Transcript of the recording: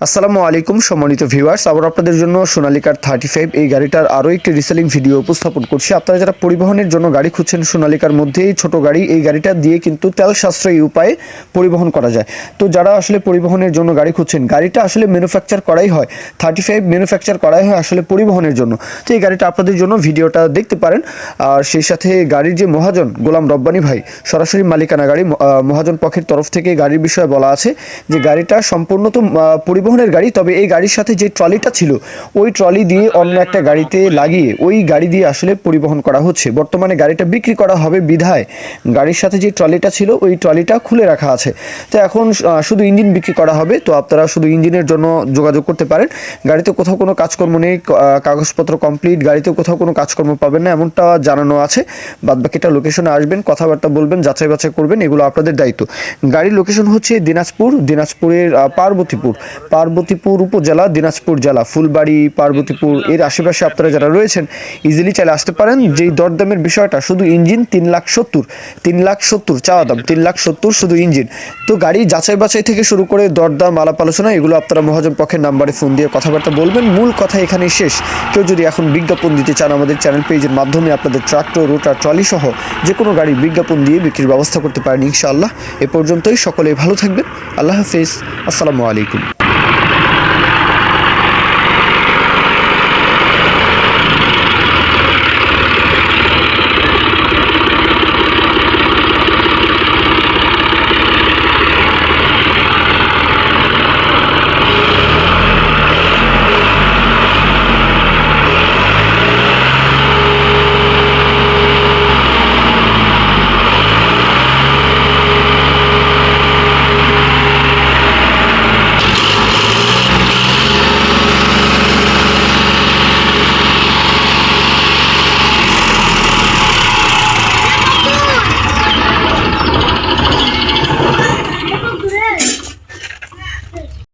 আসসালামু আলাইকুম সম্মানিত ভিউয়ার্স। আবার আপনাদের জন্য সোনালিকার থার্টি ফাইভ এই গাড়িটার আরও একটি রিসেলিং ভিডিও উপস্থাপন করছি। আপনারা যারা পরিবহনের জন্য গাড়ি খুঁজছেন সোনালিকার মধ্যেই ছোটো গাড়ি এই গাড়িটা দিয়ে কিন্তু তেল সাশ্রয়ী উপায়ে পরিবহন করা যায়। তো যারা আসলে পরিবহনের জন্য গাড়ি খুঁজছেন গাড়িটা আসলে ম্যানুফ্যাকচার করাই হয়। থার্টি ফাইভ ম্যানুফ্যাকচার করাই হয় আসলে পরিবহনের জন্য। তো এই গাড়িটা আপনাদের জন্য ভিডিওটা দেখতে পারেন। আর সেই সাথে গাড়ির যে মহাজন গোলাম রব্বানি ভাই সরাসরি মালিকানা গাড়ি মহাজন পক্ষের তরফ থেকে গাড়ির বিষয়ে বলা আছে যে গাড়িটা সম্পূর্ণ তো আহ, পরিবহনের গাড়ি, তবে এই গাড়ির সাথে যে ট্রলিটা ছিল, ওই ট্রলি দিয়ে অন্য একটা গাড়িতে লাগিয়ে ওই গাড়ি দিয়ে আসলে পরিবহন করা হচ্ছে। বর্তমানে গাড়িটা বিক্রি করা হবে বিধায়। গাড়ির সাথে যে ট্রলিটা ছিল, ওই ট্রলিটা খুলে রাখা আছে। তো এখন শুধু ইঞ্জিন বিক্রি করা হবে। তো আপনারা শুধু ইঞ্জিনের জন্য যোগাযোগ করতে পারেন। গাড়িতে কোথাও কোনো কাজকর্ম নেই কাগজপত্র কমপ্লিট গাড়িতে কোথাও কোনো কাজকর্ম পাবেন না, এমনটা জানানো আছে। বাদ বাকিটা লোকেশনে আসবেন, কথাবার্তা বলবেন, যাচাই বাছাই করবেন, এগুলো আপনাদের দায়িত্ব। গাড়ির লোকেশন হচ্ছে দিনাজপুর, দিনাজপুরের পার্বতীপুর। পার্বতীপুর উপজেলা, দিনাজপুর জেলা, ফুলবাড়ি, পার্বতীপুর, এর আশেপাশে আপনারা যারা রয়েছেন ইজিলি চাইলে আসতে পারেন। যেই দরদামের বিষয়টা, শুধু ইঞ্জিন তিন লাখ সত্তর, তিন লাখ সত্তর, চাওয়া দাম, তিন লাখ সত্তর শুধু ইঞ্জিন। তো গাড়ি যাচাই বাছাই থেকে শুরু করে দরদাম, আলাপ আলোচনা, এগুলো আপনারা মহাজন পক্ষের নাম্বারে ফোন দিয়ে কথাবার্তা বলবেন। মূল কথা এখানেই শেষ। কেউ যদি এখন বিজ্ঞাপন দিতে চান আমাদের চ্যানেল পেজের মাধ্যমে, আপনাদের ট্রাক্টর রোটার, ট্রলি সহ যে কোনো গাড়ির বিজ্ঞাপন দিয়ে বিক্রির ব্যবস্থা করতে পারেন ইনশাআল্লাহ। এ পর্যন্তই, সকলেই ভালো থাকবেন। আল্লাহ হাফিজ। আসসালামু আলাইকুম।